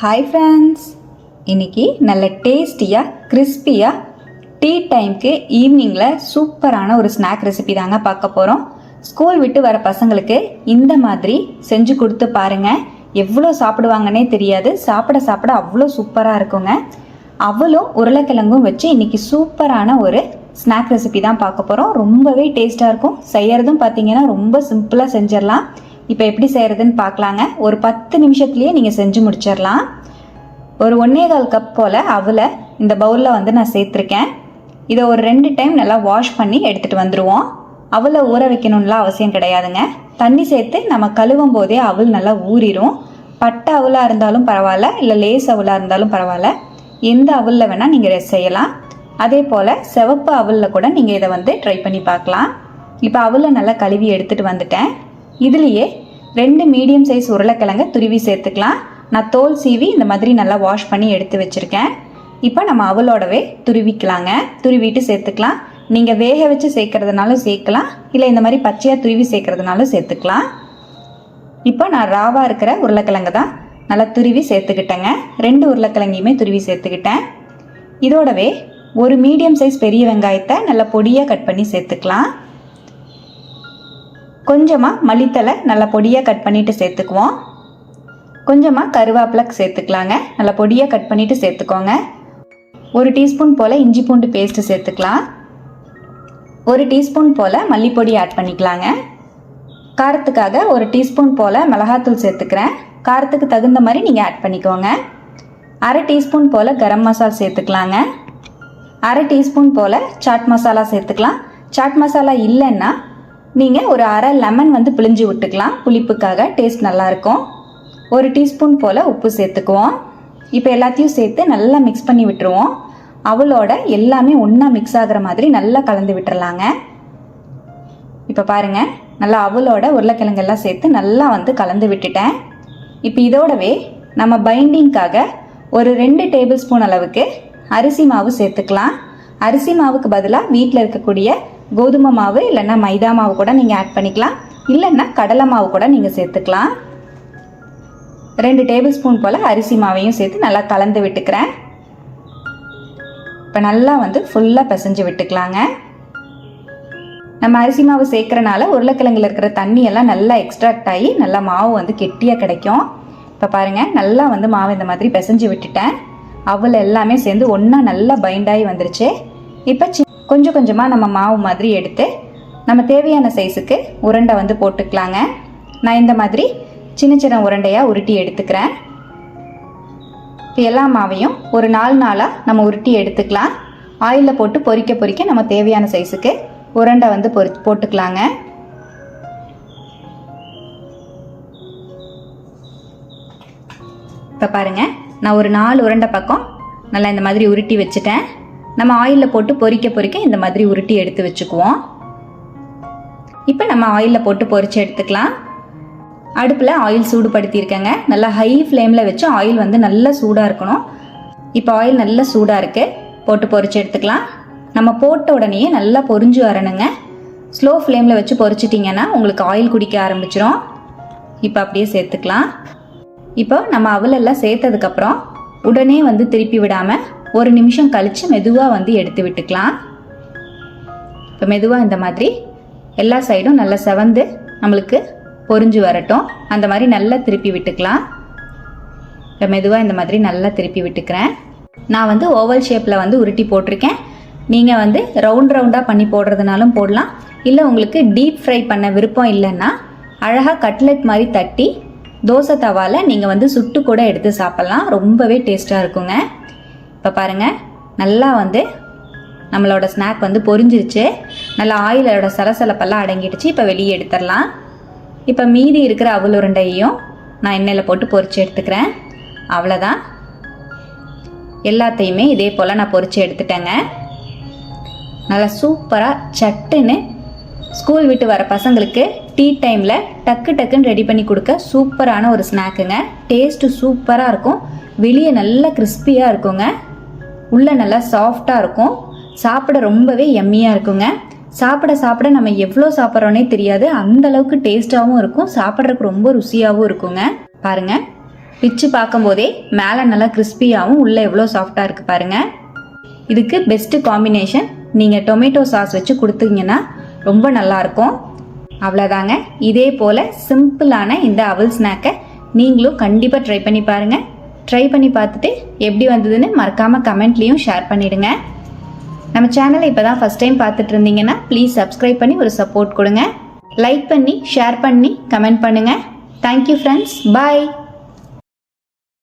Hi friends இன்னைக்கு நல்ல டேஸ்டியாக கிறிஸ்பியாக டீ டைம்க்கு ஈவினிங்கில் சூப்பரான ஒரு ஸ்நாக் ரெசிபி தாங்க பார்க்க போகிறோம் ஸ்கூல் விட்டு வர பசங்களுக்கு இந்த மாதிரி செஞ்சு கொடுத்து பாருங்க. எவ்வளோ சாப்பிடுவாங்கன்னே தெரியாது. சாப்பிட சாப்பிட அவ்வளோ சூப்பராக இருக்குங்க. அவளும் உருளைக்கிழங்கும் வச்சு இன்னைக்கு சூப்பரான ஒரு ஸ்நாக் ரெசிபி தான் பார்க்க போகிறோம் ரொம்பவே டேஸ்ட்டாக இருக்கும். செய்யறதும் பார்த்தீங்கன்னா ரொம்ப சிம்பிளாக செஞ்சிடலாம். இப்போ எப்படி செய்கிறதுன்னு பார்க்கலாங்க. ஒரு பத்து நிமிஷத்துலேயே நீங்கள் செஞ்சு முடிச்சிடலாம். ஒரு ஒன்றே கால் கப் போல் அவலை இந்த பவுலில் வந்து நான் சேர்த்துருக்கேன். இதை ஒரு ரெண்டு டைம் நல்லா வாஷ் பண்ணி எடுத்துகிட்டு வந்துடுவோம் அவலை ஊற வைக்கணும்லாம் அவசியம் கிடையாதுங்க. தண்ணி சேர்த்து நம்ம கழுவும் போதே அவல் நல்லா ஊறிடும் பட்டை அவலாக இருந்தாலும் பரவாயில்ல இல்லை லேஸ் அவலாக இருந்தாலும் பரவாயில்ல. எந்த அவலில் வேணால் நீங்கள் செய்யலாம். அதே போல் சிவப்பு அவலில் கூட நீங்கள் இதை வந்து ட்ரை பண்ணி பார்க்கலாம். இப்போ அவலை நல்லா கழுவி எடுத்துகிட்டு வந்துட்டேன். இதுலேயே ரெண்டு மீடியம் சைஸ் உருளைக்கிழங்க துருவி சேர்த்துக்கலாம். நான் தோல் சீவி இந்த மாதிரி நல்லா வாஷ் பண்ணி எடுத்து வச்சுருக்கேன். இப்போ நம்ம அவளோடவே துருவிக்கலாங்க. துருவிட்டு சேர்த்துக்கலாம். நீங்கள் வேக வச்சு சேர்க்கறதுனாலும் சேர்க்கலாம். இல்லை இந்த மாதிரி பச்சையாக துருவி சேர்க்கறதுனாலும் சேர்த்துக்கலாம். இப்போ நான் ராவாக இருக்கிற உருளைக்கிழங்கு தான் நல்லா துருவி சேர்த்துக்கிட்டேங்க. ரெண்டு உருளைக்கிழங்கையுமே துருவி சேர்த்துக்கிட்டேன். இதோடவே ஒரு மீடியம் சைஸ் பெரிய வெங்காயத்தை நல்லா பொடியாக கட் பண்ணி சேர்த்துக்கலாம். கொஞ்சமாக மல்லித்தலை நல்லா பொடியாக கட் பண்ணிவிட்டு சேர்த்துக்குவோம். கொஞ்சமாக கருவேப்பிலை சேர்த்துக்கலாங்க. நல்லா பொடியாக கட் பண்ணிவிட்டு சேர்த்துக்கோங்க. ஒரு டீஸ்பூன் போல் இஞ்சி பூண்டு பேஸ்ட்டு சேர்த்துக்கலாம். ஒரு டீஸ்பூன் போல் மல்லிப்பொடி ஆட் பண்ணிக்கலாங்க. காரத்துக்காக ஒரு டீஸ்பூன் போல் மிளகாத்தூள் சேர்த்துக்கிறேன். காரத்துக்கு தகுந்த மாதிரி நீங்கள் ஆட் பண்ணிக்கோங்க. அரை டீஸ்பூன் போல் கரம் மசால் சேர்த்துக்கலாங்க. அரை டீஸ்பூன் போல் சாட் மசாலா சேர்த்துக்கலாம். சாட் மசாலா இல்லைன்னா நீங்கள் ஒரு அரை லெமன் வந்து பிழிஞ்சு விட்டுக்கலாம். புளிப்புக்காக டேஸ்ட் நல்லாயிருக்கும். ஒரு டீஸ்பூன் போல் உப்பு சேர்த்துக்குவோம். இப்போ எல்லாத்தையும் சேர்த்து நல்லா மிக்ஸ் பண்ணி விட்டுருவோம். அவளோட எல்லாமே ஒன்றா மிக்ஸ் ஆகிற மாதிரி நல்லா கலந்து விட்டுறலாங்க. இப்போ பாருங்கள் நல்லா அவளோட உருளைக்கிழங்கெல்லாம் சேர்த்து நல்லா வந்து கலந்து விட்டுட்டேன். இப்போ இதோடவே நம்ம பைண்டிங்க்காக ஒரு ரெண்டு டேபிள் ஸ்பூன் அளவுக்கு அரிசி மாவு சேர்த்துக்கலாம். அரிசி மாவுக்கு பதிலாக வீட்டில் இருக்கக்கூடிய கோதுமை மாவு இல்லைன்னா மைதா மாவு கூட நீங்கள் ஆட் பண்ணிக்கலாம். இல்லைன்னா கடலை மாவு கூட நீங்கள் சேர்த்துக்கலாம். ரெண்டு டேபிள் ஸ்பூன் போல் அரிசி மாவையும் சேர்த்து நல்லா கலந்து விட்டுக்கிறேன். இப்போ நல்லா வந்து ஃபுல்லாக பிசைஞ்சு விட்டுக்கலாங்க. நம்ம அரிசி மாவு சேர்க்குறனால உருளைக்கிழங்குல இருக்கிற தண்ணி எல்லாம் நல்லா எக்ஸ்ட்ராக்ட் ஆகி நல்லா மாவு வந்து கெட்டியாக கிடைக்கும். இப்போ பாருங்கள் நல்லா வந்து மாவு இந்த மாதிரி பிசைஞ்சு விட்டுட்டேன். அவள் எல்லாமே சேர்ந்து ஒன்றா நல்லா பைண்டாகி வந்துருச்சு. இப்போ சி கொஞ்சம் கொஞ்சமாக நம்ம மாவு மாதிரி எடுத்து நம்ம தேவையான சைஸுக்கு உருண்டை வந்து போட்டுக்கலாங்க. நான் இந்த மாதிரி சின்ன சின்ன உருண்டையாக உருட்டி எடுத்துக்கிறேன். இப்போ எல்லா மாவையும் ஒரு நாலு நாளாக நம்ம உருட்டி எடுத்துக்கலாம். ஆயிலில் போட்டு பொறிக்க பொறிக்க நம்ம தேவையான சைஸுக்கு உருண்டை வந்து பொரி போட்டுக்கலாங்க. இப்போ பாருங்கள் நான் ஒரு நாலு உருண்டை பக்கம் நல்லா இந்த மாதிரி உருட்டி வச்சுட்டேன். நம்ம ஆயிலில் போட்டு பொறிக்க பொறிக்க இந்த மாதிரி உருட்டி எடுத்து வச்சுக்குவோம். இப்போ நம்ம ஆயிலில் போட்டு பொறிச்சு எடுத்துக்கலாம். அடுப்பில் ஆயில் சூடுபடுத்தியிருக்கேங்க. நல்லா ஹை ஃப்ளேமில் வச்சு ஆயில் வந்து நல்லா சூடாக இருக்கணும். இப்போ ஆயில் நல்லா சூடாக இருக்குது போட்டு பொறிச்சு எடுத்துக்கலாம். நம்ம போட்ட உடனேயே நல்லா பொரிஞ்சு வரணுங்க. ஸ்லோ ஃப்ளேமில் வச்சு பொரிச்சிட்டிங்கன்னா உங்களுக்கு ஆயில் குடிக்க ஆரம்பிச்சிரும். இப்போ அப்படியே சேர்த்துக்கலாம். இப்போ நம்ம அவலெல்லாம் சேர்த்ததுக்கப்புறம் உடனே வந்து திருப்பி விடாமல் ஒரு நிமிஷம் கழித்து மெதுவாக வந்து எடுத்து விட்டுக்கலாம். இப்போ மெதுவாக இந்த மாதிரி எல்லா சைடும் நல்லா செவந்து நம்மளுக்கு பொரிஞ்சு வரட்டும். அந்த மாதிரி நல்லா திருப்பி விட்டுக்கலாம். இப்போ மெதுவாக இந்த மாதிரி நல்லா திருப்பி விட்டுக்கிறேன். நான் வந்து ஓவல் ஷேப்பில் வந்து உருட்டி போட்டிருக்கேன். நீங்கள் வந்து ரவுண்ட் ரவுண்டாக பண்ணி போடுறதுனாலும் போடலாம். இல்லை உங்களுக்கு டீப் ஃப்ரை பண்ண விருப்பம் இல்லைன்னா அழகாக கட்லெட் மாதிரி தட்டி தோசை தவாவில் நீங்கள் வந்து சுட்டு கூட எடுத்து சாப்பிட்லாம். ரொம்பவே டேஸ்ட்டாக இருக்குங்க. இப்போ பாருங்கள் நல்லா வந்து நம்மளோட ஸ்நாக் வந்து பொரிஞ்சிருச்சு. நல்லா ஆயிலோட சலசலப்பெல்லாம் அடங்கிடுச்சு. இப்போ வெளியே எடுத்துடலாம். இப்போ மீதி இருக்கிற அவல் உருண்டையையும் நான் எண்ணெயில் போட்டு பொரிச்சு எடுத்துக்கிறேன். அவ்வளோதான் எல்லாத்தையுமே இதே போல் நான் பொரித்து எடுத்துட்டேங்க. நல்லா சூப்பராக சட்டுன்னு ஸ்கூல் விட்டு வர பசங்களுக்கு டீ டைமில் டக்கு டக்குன்னு ரெடி பண்ணி கொடுக்க சூப்பரான ஒரு ஸ்நாக்குங்க டேஸ்ட்டு சூப்பராக இருக்கும். வெளியே நல்லா கிறிஸ்பியாக இருக்குங்க. உள்ளே நல்லா சாஃப்டாக இருக்கும். சாப்பிட ரொம்பவே எம்மியாக இருக்குங்க. சாப்பிட சாப்பிட நம்ம எவ்வளோ சாப்பிட்றோன்னே தெரியாது. அந்த அளவுக்கு டேஸ்ட்டாகவும் இருக்கும். சாப்பிட்றதுக்கு ரொம்ப ருசியாகவும் இருக்குங்க. பாருங்க. பிச்சு பார்க்கும்போதே மேலே நல்லா கிறிஸ்பியாகவும் உள்ளே எவ்வளோ சாஃப்டாக இருக்குது பாருங்கள் இதுக்கு பெஸ்ட்டு காம்பினேஷன் நீங்கள் டொமேட்டோ சாஸ் வச்சு கொடுத்தீங்கன்னா ரொம்ப நல்லாயிருக்கும் அவ்வளோதாங்க இதே போல் சிம்பிளான இந்த அவல் ஸ்நாக்கை நீங்களும் கண்டிப்பாக ட்ரை பண்ணி பாருங்கள் ட்ரை பண்ணி பார்த்துட்டு எப்படி வந்ததுன்னு மறக்காமல் கமெண்ட்லேயும் ஷேர் பண்ணிவிடுங்க நம்ம சேனலை இப்போ தான் ஃபஸ்ட் டைம் பார்த்துட்டு இருந்தீங்கன்னா ப்ளீஸ் சப்ஸ்கிரைப் பண்ணி ஒரு சப்போர்ட் கொடுங்க. லைக் பண்ணி ஷேர் பண்ணி கமெண்ட் பண்ணுங்கள் தேங்க்யூ ஃப்ரெண்ட்ஸ் பாய்